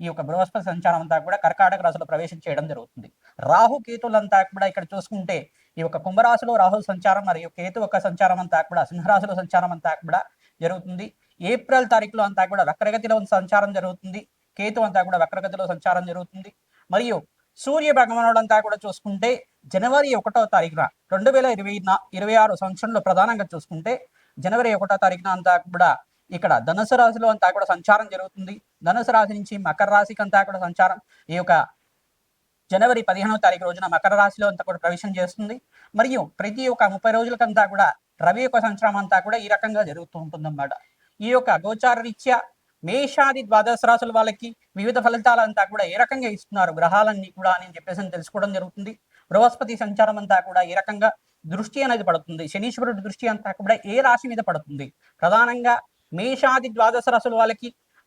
ఈ యొక్క బృహస్పతి సంచారం అంతా కూడా కర్కాటక రాశిలో ప్రవేశం చేయడం జరుగుతుంది. రాహు కేతులంతా కూడా ఇక్కడ చూసుకుంటే ఈ యొక్క కుంభరాశిలో రాహు సంచారం మరియు కేతు యొక్క సంచారం అంతా కూడా సింహరాశిలో సంచారం అంతా కూడా జరుగుతుంది. ఏప్రిల్ తారీఖులో అంతా కూడా వక్రగతిలో సంచారం జరుగుతుంది. కేతు అంతా కూడా వక్రగతిలో సంచారం జరుగుతుంది. మరియు సూర్య భగవానుడు అంతా కూడా చూసుకుంటే జనవరి ఒకటో తారీఖున రెండు వేల ఇరవై ఇరవై ఆరు సంవత్సరంలో ప్రధానంగా చూసుకుంటే జనవరి ఒకటో తారీఖున అంతా కూడా ఇక్కడ ధనుసు రాశిలో అంతా కూడా సంచారం జరుగుతుంది. ధనుసు రాశి నుంచి మకర రాశికి అంతా కూడా సంచారం. ఈ యొక్క జనవరి పదిహేనవ తారీఖు రోజున మకర రాశిలో అంతా కూడా ప్రవేశం చేస్తుంది. మరియు ప్రతి ఒక్క ముప్పై రోజులకంతా కూడా రవి యొక్క సంచారం అంతా కూడా ఈ రకంగా జరుగుతూ ఉంటుందన్నమాట. ఈ యొక్క గోచార రీత్యా మేషాది ద్వాదశ రాశుల వాళ్ళకి వివిధ ఫలితాలంతా కూడా ఏ రకంగా ఇస్తున్నారు? గ్రహాలన్నీ కూడా అని చెప్పేసి తెలుసుకోవడం జరుగుతుంది. బృహస్పతి సంచారం అంతా కూడా ఏ రకంగా దృష్టి అనేది పడుతుంది? శనీశ్వరుడి దృష్టి అంతా కూడా ఏ రాశి మీద పడుతుంది? ప్రధానంగా మేషాది ద్వాదశ రాశుల వాళ్ళకి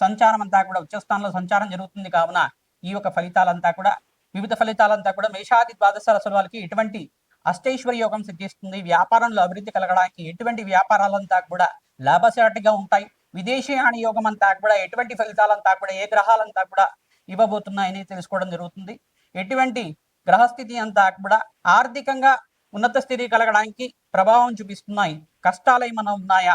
సంచారం అంతా కూడా ఉచ్చస్థానంలో సంచారం జరుగుతుంది కావున ఈ యొక్క ఫలితాలంతా కూడా వివిధ ఫలితాలంతా కూడా మేషాది ద్వాదశ రాశుల వాళ్ళకి ఎటువంటి అష్టైశ్వర్య యోగం సిద్ధిస్తుంది వ్యాపారంలో అభివృద్ధి కలగడానికి ఎటువంటి వ్యాపారాలంతా కూడా లాభసాటిగా ఉంటాయి విదేశీయాని యోగం అంతా కూడా ఎటువంటి ఫలితాలంతా కూడా ఏ గ్రహాలంతా కూడా ఇవ్వబోతున్నాయని తెలుసుకోవడం జరుగుతుంది. ఎటువంటి గ్రహస్థితి అంతా కూడా ఆర్థికంగా ఉన్నత స్థితి కలగడానికి ప్రభావం చూపిస్తున్నాయి కష్టాలు ఏమైనా ఉన్నాయా?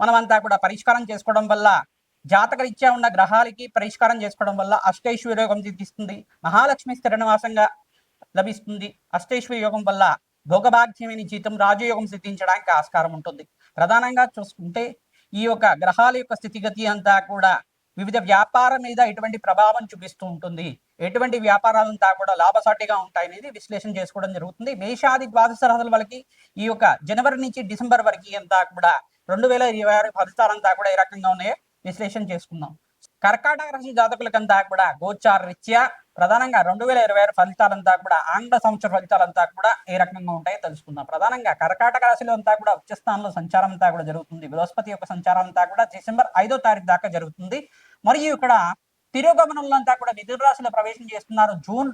మనమంతా కూడా పరిష్కారం చేసుకోవడం వల్ల జాతకరీత్యా ఉన్న గ్రహాలకి పరిష్కారం చేసుకోవడం వల్ల అష్టైశ్వర్య యోగం సిద్ధిస్తుంది. మహాలక్ష్మి స్థిరనివాసంగా లభిస్తుంది. అష్టైశ్వర్య యోగం వల్ల భోగభాగ్యమైన జీతం రాజయోగం సిద్ధించడానికి ఆస్కారం ఉంటుంది. ప్రధానంగా చూసుకుంటే ఈ యొక్క గ్రహాల యొక్క స్థితిగతి అంతా కూడా వివిధ వ్యాపారం మీద ఎటువంటి ప్రభావం చూపిస్తూ ఉంటుంది. ఎటువంటి వ్యాపారాలంతా కూడా లాభసాటిగా ఉంటాయనేది విశ్లేషణ చేసుకోవడం జరుగుతుంది. మేషాది ద్వాదశ రాశుల వాళ్ళకి ఈ యొక్క జనవరి నుంచి డిసెంబర్ వరకు అంతా కూడా రెండు వేల ఇరవై ఆరు ఫలితాలంతా కూడా ఏ రకంగా ఉన్నాయో. విశ్లేషణ చేసుకుందాం. కర్కాటక రాశి జాతకులకంతా కూడా గోచార రీత్యా ప్రధానంగా రెండు వేల ఇరవై ఆరు ఫలితాలంతా కూడా ఆంగ్ల సంవత్సర ఫలితాలంతా కూడా ఏ రకంగా ఉంటాయో తెలుసుకుందాం. ప్రధానంగా కర్కాటక రాశిలో అంతా కూడా ఉచ్చస్థానంలో సంచారం అంతా కూడా జరుగుతుంది. బృహస్పతి యొక్క సంచారం అంతా కూడా డిసెంబర్ ఐదో తారీఖు దాకా జరుగుతుంది. మరియు ఇక్కడ తిరోగమనంలో అంతా కూడా మిథున రాశిలో ప్రవేశం చేస్తున్నారు. జూన్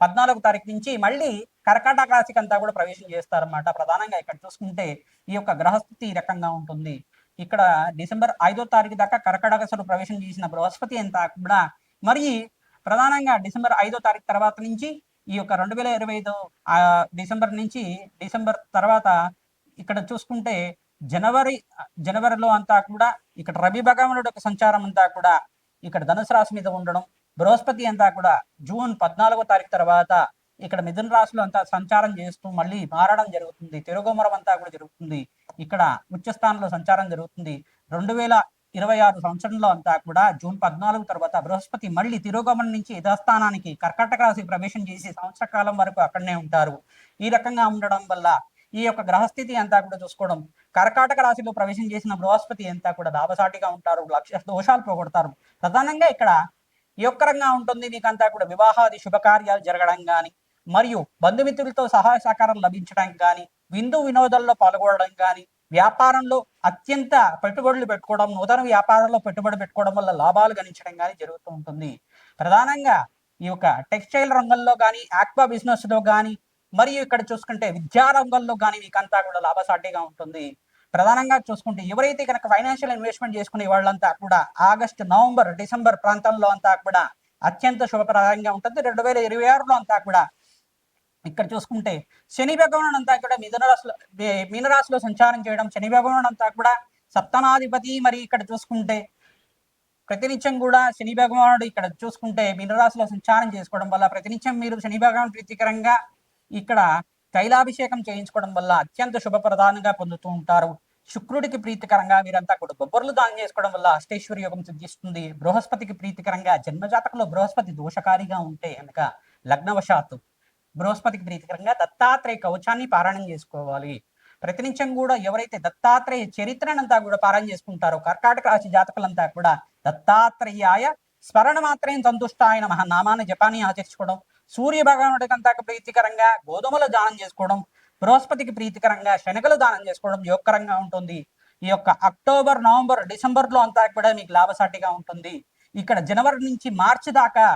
పద్నాలుగు తారీఖు నుంచి మళ్ళీ కర్కాటక రాశికి అంతా కూడా ప్రవేశం చేస్తారన్నమాట. ప్రధానంగా ఇక్కడ చూసుకుంటే ఈ యొక్క గ్రహస్థితి ఈ రకంగా ఉంటుంది. ఇక్కడ డిసెంబర్ ఐదో తారీఖు దాకా కర్కాటక రాశిలో ప్రవేశం చేసిన బృహస్పతి అంతా కూడా మరి ప్రధానంగా డిసెంబర్ ఐదో తారీఖు తర్వాత నుంచి ఈ యొక్క రెండు వేల ఇరవై ఐదు డిసెంబర్ నుంచి డిసెంబర్ తర్వాత ఇక్కడ చూసుకుంటే జనవరి జనవరిలో అంతా కూడా ఇక్కడ రవి భగవానుడు యొక్క సంచారం అంతా కూడా ఇక్కడ ధనుసు రాశి మీద ఉండడం బృహస్పతి అంతా కూడా జూన్ పద్నాలుగో తారీఖు తర్వాత ఇక్కడ మిథున రాశిలో అంతా సంచారం చేస్తూ మళ్ళీ మారడం జరుగుతుంది. తిరుగుమరం అంతా కూడా జరుగుతుంది. ఇక్కడ ఉచ్చస్థానంలో సంచారం జరుగుతుంది. రెండు వేల ఇరవై ఆరు సంవత్సరంలో అంతా కూడా జూన్ పద్నాలుగు తర్వాత బృహస్పతి మళ్ళీ తిరోగమనం నుంచి యథాస్థానానికి కర్కాటక రాశి ప్రవేశం చేసి సంవత్సర కాలం వరకు అక్కడనే ఉంటారు. ఈ రకంగా ఉండడం వల్ల ఈ యొక్క గ్రహస్థితి అంతా కూడా చూసుకోవడం కర్కాటక రాశిలో ప్రవేశం చేసిన బృహస్పతి అంతా కూడా దాబసాటిగా ఉంటారు. లక్ష దోషాలు పోగొడతారు. ప్రధానంగా ఇక్కడ యొక్కరంగా ఉంటుంది. నీకంతా కూడా వివాహాది శుభకార్యాలు జరగడం కానీ మరియు బంధుమిత్రులతో సహాయ సహకారం లభించడం కానీ విందు వినోదాల్లో పాల్గొనడం కానీ వ్యాపారంలో అత్యంత పెట్టుబడులు పెట్టుకోవడం నూతన వ్యాపారంలో పెట్టుబడి పెట్టుకోవడం వల్ల లాభాలు గణించడం కానీ జరుగుతూ ఉంటుంది. ప్రధానంగా ఈ యొక్క టెక్స్టైల్ రంగంలో కానీ ఆక్వా బిజినెస్లో కానీ మరియు ఇక్కడ చూసుకుంటే విద్యా రంగంలో కానీ మీకంతా కూడా లాభసాటిగా ఉంటుంది. ప్రధానంగా చూసుకుంటే ఎవరైతే కనుక ఫైనాన్షియల్ ఇన్వెస్ట్మెంట్ చేసుకునే వాళ్ళంతా కూడా ఆగస్టు నవంబర్ డిసెంబర్ ప్రాంతంలో అంతా కూడా అత్యంత శుభప్రదంగా ఉంటుంది. రెండు వేల ఇరవై ఆరులో అంతా కూడా ఇక్కడ చూసుకుంటే శని భగవానుడు అంతా కూడా మిథున రాశిలో మీనరాశిలో సంచారం చేయడం శని భగవానుడు అంతా కూడా సప్తమాధిపతి. మరి ఇక్కడ చూసుకుంటే ప్రతినిత్యం కూడా శని భగవానుడు ఇక్కడ చూసుకుంటే మీనరాశిలో సంచారం చేసుకోవడం వల్ల ప్రతినిత్యం మీరు శని భగవాన్ ప్రీతికరంగా ఇక్కడ తైలాభిషేకం చేయించుకోవడం వల్ల అత్యంత శుభప్రదానంగా పొందుతూ ఉంటారు. శుక్రుడికి ప్రీతికరంగా మీరంతా కూడా బొబ్బర్లు దానం చేసుకోవడం వల్ల అష్టేశ్వరి యోగం సిద్ధిస్తుంది. బృహస్పతికి ప్రీతికరంగా జన్మజాతకంలో బృహస్పతి దోషకారిగా ఉంటే కనుక లగ్నవశాత్తు బృహస్పతికి ప్రీతికరంగా దత్తాత్రేయ కవచాన్ని పారాయణం చేసుకోవాలి. ప్రతినిత్యం కూడా ఎవరైతే దత్తాత్రేయ చరిత్రనంతా కూడా పారాయణ చేసుకుంటారో కర్కాటక రాశి జాతకులంతా కూడా దత్తాత్రేయాయ స్మరణ మాత్రమే సంతుష్టాయ నమః నామాన్ని జపాన్ని ఆచరించుకోవడం సూర్య భగవానుడికంతా ప్రీతికరంగా గోధుమలు దానం చేసుకోవడం బృహస్పతికి ప్రీతికరంగా శనగలు దానం చేసుకోవడం యోగకరంగా ఉంటుంది. ఈ యొక్క అక్టోబర్ నవంబర్ డిసెంబర్లో అంతా కూడా మీకు లాభసాటిగా ఉంటుంది. ఇక్కడ జనవరి నుంచి మార్చి దాకా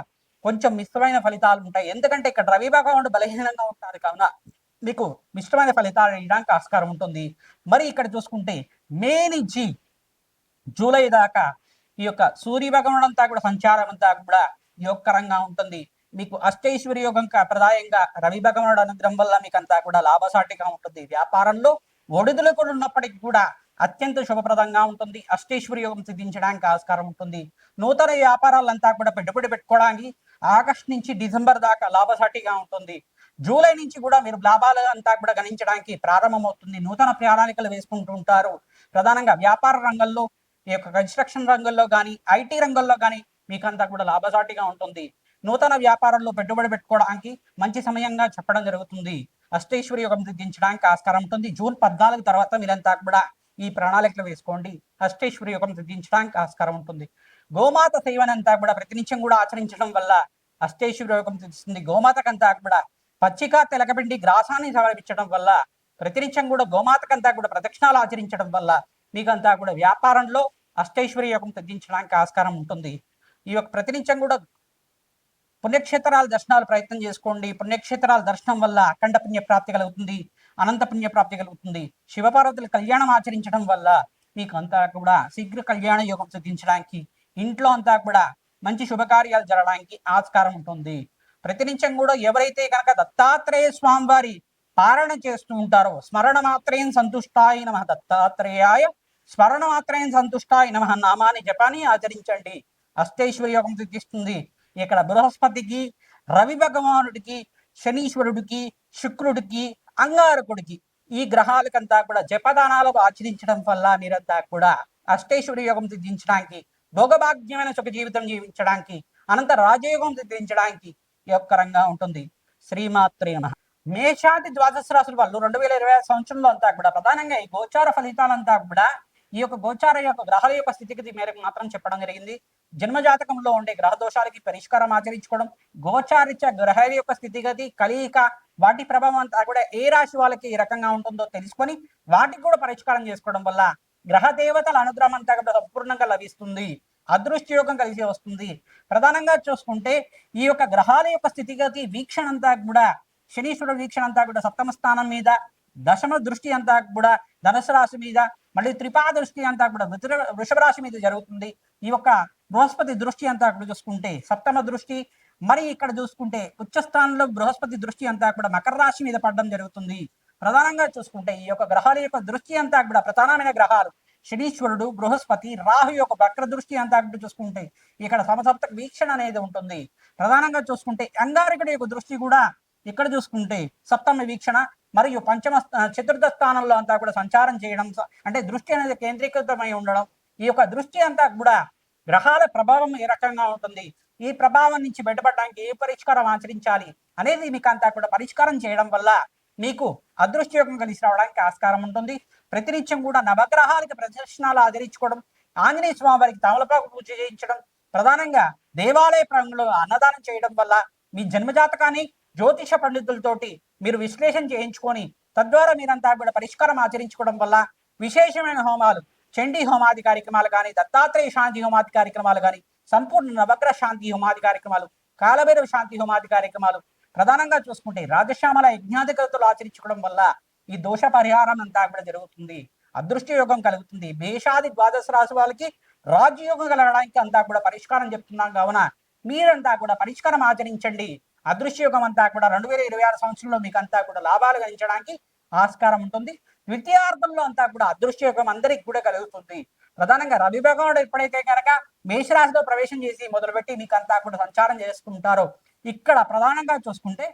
కొంచెం మిశ్రమైన ఫలితాలు ఉంటాయి. ఎందుకంటే ఇక్కడ రవి భగవానుడు బలహీనంగా ఉంటారు కావున మీకు మిశ్రమైన ఫలితాలు ఇవ్వడానికి ఆస్కారం ఉంటుంది. మరి ఇక్కడ చూసుకుంటే మే నుంచి జూలై దాకా ఈ యొక్క సూర్య భగవానుడు అంతా కూడా సంచారం అంతా కూడా యోగకరంగా ఉంటుంది. మీకు అష్టైశ్వర్య యోగం ప్రధాయంగా ప్రదాయంగా రవి భగవానుడు అనుగ్రహం వల్ల మీకు అంతా కూడా లాభసాటిగా ఉంటుంది. వ్యాపారంలో ఒడిదులు కూడా ఉన్నప్పటికీ కూడా అత్యంత శుభప్రదంగా ఉంటుంది. అష్టైశ్వర్య యోగం సిద్ధించడానికి ఆస్కారం ఉంటుంది. నూతన వ్యాపారాలంతా కూడా పెట్టుబడి పెట్టుకోవడానికి ఆగస్ట్ నుంచి డిసెంబర్ దాకా లాభసాటిగా ఉంటుంది. జూలై నుంచి కూడా మీరు లాభాలు అంతా కూడా గణించడానికి ప్రారంభమవుతుంది. నూతన ప్రణాళికలు వేసుకుంటూ ఉంటారు ప్రధానంగా వ్యాపార రంగంలో ఈ యొక్క కన్స్ట్రక్షన్ రంగంలో కానీ ఐటీ రంగంలో కానీ మీకంతా కూడా లాభసాటిగా ఉంటుంది. నూతన వ్యాపారంలో పెట్టుబడి పెట్టుకోవడానికి మంచి సమయంగా చెప్పడం జరుగుతుంది. అష్టేశ్వరి యోగం సిద్ధించడానికి ఆస్కారం ఉంటుంది. జూన్ పద్నాలుగు తర్వాత మీరంతా కూడా ఈ ప్రణాళికలు వేసుకోండి. అష్టేశ్వరి యోగం సిద్ధించడానికి ఆస్కారం ఉంటుంది. గోమాత సేవనంతా కూడా ప్రతినిత్యం కూడా ఆచరించడం వల్ల అష్టేశ్వర యోగం తెలుస్తుంది గోమాతకంతా కూడా పచ్చిక తెలకపిండి గ్రాసాన్ని సమర్పించడం వల్ల ప్రతినిత్యం కూడా గోమాతకంతా కూడా ప్రదక్షిణాలు ఆచరించడం వల్ల మీకంతా కూడా వ్యాపారంలో అష్టైశ్వర్య యోగం తగ్గించడానికి ఆస్కారం ఉంటుంది. ఈ యొక్క ప్రతినిత్యం కూడా పుణ్యక్షేత్రాల దర్శనాలు ప్రయత్నం చేసుకోండి. పుణ్యక్షేత్రాల దర్శనం వల్ల అఖండ పుణ్య ప్రాప్తి కలుగుతుంది. అనంత పుణ్య ప్రాప్తి కలుగుతుంది. శివపార్వతుల కళ్యాణం ఆచరించడం వల్ల మీకు అంతా కూడా శీఘ్ర కళ్యాణ యోగం సిద్ధించడానికి ఇంట్లో అంతా కూడా మంచి శుభకార్యాలు జరగడానికి ఆస్కారం ఉంటుంది. ప్రతినిత్యం కూడా ఎవరైతే కనుక దత్తాత్రేయ స్వామి వారి పారణ చేస్తూ ఉంటారో స్మరణ మాత్రేం సంతుష్టాయ నమ. దత్తాత్రేయాయ స్మరణ మాత్రమే సంతుష్టాయ నమ. నామాన్ని జపాన్ని ఆచరించండి. అష్టేశ్వర యోగం సిద్ధిస్తుంది. ఇక్కడ బృహస్పతికి రవి భగవానుడికి శనీశ్వరుడికి శుక్రుడికి అంగారకుడికి ఈ గ్రహాలకంతా కూడా జపదానాలకు ఆచరించడం వల్ల మీరంతా కూడా అష్టేశ్వరి యోగం సిద్ధించడానికి భోగభాగ్యమైన సుఖ జీవితం జీవించడానికి అనంత రాజయోగం సిద్ధించడానికి యోగకరంగా ఉంటుంది. శ్రీమాత్రే నమః. మేషాది ద్వాదశ రాశుల వాళ్ళు రెండు వేల ఇరవై ఐదు సంవత్సరంలో అంతా కూడా ప్రధానంగా ఈ గోచార ఫలితాలంతా కూడా ఈ యొక్క గోచార యొక్క గ్రహాల యొక్క స్థితిగతి మేరకు మాత్రం చెప్పడం జరిగింది. జన్మజాతకంలో ఉండే గ్రహ దోషాలకి పరిష్కారం ఆచరించుకోవడం గోచారిత్య గ్రహాల యొక్క స్థితిగతి కలియిక వాటి ప్రభావం అంతా కూడా ఏ రాశి వాళ్ళకి ఏ రకంగా ఉంటుందో తెలుసుకొని వాటికి కూడా పరిష్కారం చేసుకోవడం వల్ల గ్రహ దేవతల అనుగ్రహం అంతా కూడా సంపూర్ణంగా లభిస్తుంది. అదృష్టి యోగం కలిసి వస్తుంది. ప్రధానంగా చూసుకుంటే ఈ యొక్క గ్రహాల యొక్క స్థితిగతి వీక్షణ అంతా కూడా శనీశ్వరుడు వీక్షణ అంతా కూడా సప్తమ స్థానం మీద దశమ దృష్టి అంతా కూడా ధనుసు రాశి మీద మళ్ళీ త్రిపా దృష్టి అంతా కూడా వృషభ వృషభ రాశి మీద జరుగుతుంది. ఈ యొక్క బృహస్పతి దృష్టి అంతా కూడా చూసుకుంటే సప్తమ దృష్టి మరి ఇక్కడ చూసుకుంటే ఉచ్చస్థానంలో బృహస్పతి దృష్టి అంతా కూడా మకర రాశి మీద పడడం జరుగుతుంది. ప్రధానంగా చూసుకుంటే ఈ యొక్క గ్రహాల యొక్క దృష్టి అంతా కూడా ప్రధానమైన గ్రహాలు. శనీశ్వరుడు బృహస్పతి రాహు యొక్క వక్ర దృష్టి అంతా కూడా చూసుకుంటే ఇక్కడ సమసప్త వీక్షణ అనేది ఉంటుంది. ప్రధానంగా చూసుకుంటే అంగారకుడి యొక్క దృష్టి కూడా ఇక్కడ చూసుకుంటే సప్తమ వీక్షణ మరియు పంచమ స్థ- చతుర్థ స్థానంలో అంతా కూడా సంచారం చేయడం అంటే దృష్టి అనేది కేంద్రీకృతమై ఉండడం ఈ యొక్క దృష్టి అంతా కూడా గ్రహాల ప్రభావం ఏ రకంగా ఉంటుంది ఈ ప్రభావం నుంచి బయటపడడానికి ఏ పరిష్కారం ఆచరించాలి అనేది మీకు అంతా కూడా పరిష్కారం చేయడం వల్ల మీకు అదృష్టయోగం కలిసి రావడానికి ఆస్కారం ఉంటుంది. ప్రతినిత్యం కూడా నవగ్రహాలకి ప్రదర్శనాలు ఆచరించుకోవడం ఆంజనేయ స్వామి వారికి తమలపాకు పూజ చేయించడం ప్రధానంగా దేవాలయ ప్రాంగంలో అన్నదానం చేయడం వల్ల మీ జన్మజాతకాన్ని జ్యోతిష పండితులతోటి మీరు విశ్లేషణ చేయించుకొని తద్వారా మీరంతా కూడా పరిష్కారం ఆచరించుకోవడం వల్ల విశేషమైన హోమాలు చండీ హోమాది కార్యక్రమాలు కానీ దత్తాత్రేయ శాంతి హోమాది కార్యక్రమాలు కానీ సంపూర్ణ నవగ్రహ శాంతి హోమాది కార్యక్రమాలు కాలభైరవ శాంతి హోమాది కార్యక్రమాలు ప్రధానంగా చూసుకుంటే రాజశ్యామల యజ్ఞాధికతలు ఆచరించుకోవడం వల్ల ఈ దోష పరిహారం అంతా కూడా జరుగుతుంది. అదృష్ట యోగం కలుగుతుంది. మేషాది ద్వాదశ రాశి వాళ్ళకి రాజయోగం కలగడానికి అంతా కూడా పరిష్కారం చెప్తున్నాం కావున మీరంతా కూడా పరిష్కారం ఆచరించండి. అదృశ్యయోగం అంతా కూడా రెండు వేల ఇరవై ఆరు సంవత్సరంలో మీకు అంతా కూడా లాభాలు గణించడానికి ఆస్కారం ఉంటుంది. ద్వితీయార్థంలో అంతా కూడా అదృశ్యయోగం అందరికి కూడా కలుగుతుంది. ప్రధానంగా రవి భగవానుడు ఎప్పుడైతే కనుక మేషరాశిలో ప్రవేశం చేసి మొదలుపెట్టి మీకు అంతా కూడా సంచారం చేసుకుంటారో. ఇక్కడ ప్రధానంగా చూసుకుంటే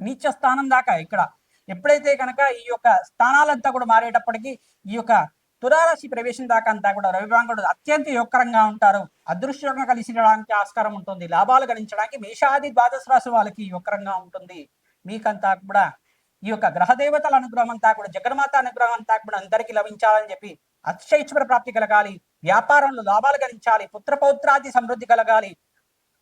నీచ స్థానం దాకా ఇక్కడ. ఎప్పుడైతే కనుక ఈ యొక్క స్థానాలంతా కూడా మారేటప్పటికీ ఈ యొక్క తులారాశి ప్రవేశం దాకా అంతా కూడా రవిభాంగుడు అత్యంత యోగకరంగా ఉంటారు. అదృష్టంగా కలిసి ఆస్కారం ఉంటుంది. లాభాలు గణించడానికి మేషాది ద్వాదశ రాశి వాళ్ళకి యోగకరంగా ఉంటుంది. మీకంతా కూడా ఈ యొక్క గ్రహదేవతల అనుగ్రహం అంతా కూడా జగన్మాత అనుగ్రహం అంతా కూడా అందరికీ లభించాలని చెప్పి అక్షైశ్వర ప్రాప్తి కలగాలి. వ్యాపారంలో లాభాలు గణించాలి. పుత్ర పౌత్రాది సమృద్ధి కలగాలి.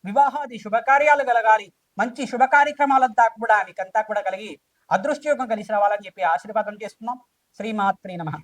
వివాహాది శుభకార్యాలు కలగాలి. మంచి శుభ కార్యక్రమాలంతా కూడా మీకంతా కూడా కలిగి అదృష్టయోగం కలిసి రావాలని చెప్పి ఆశీర్వాదం చేస్తున్నాం. శ్రీమాత్రి నమః.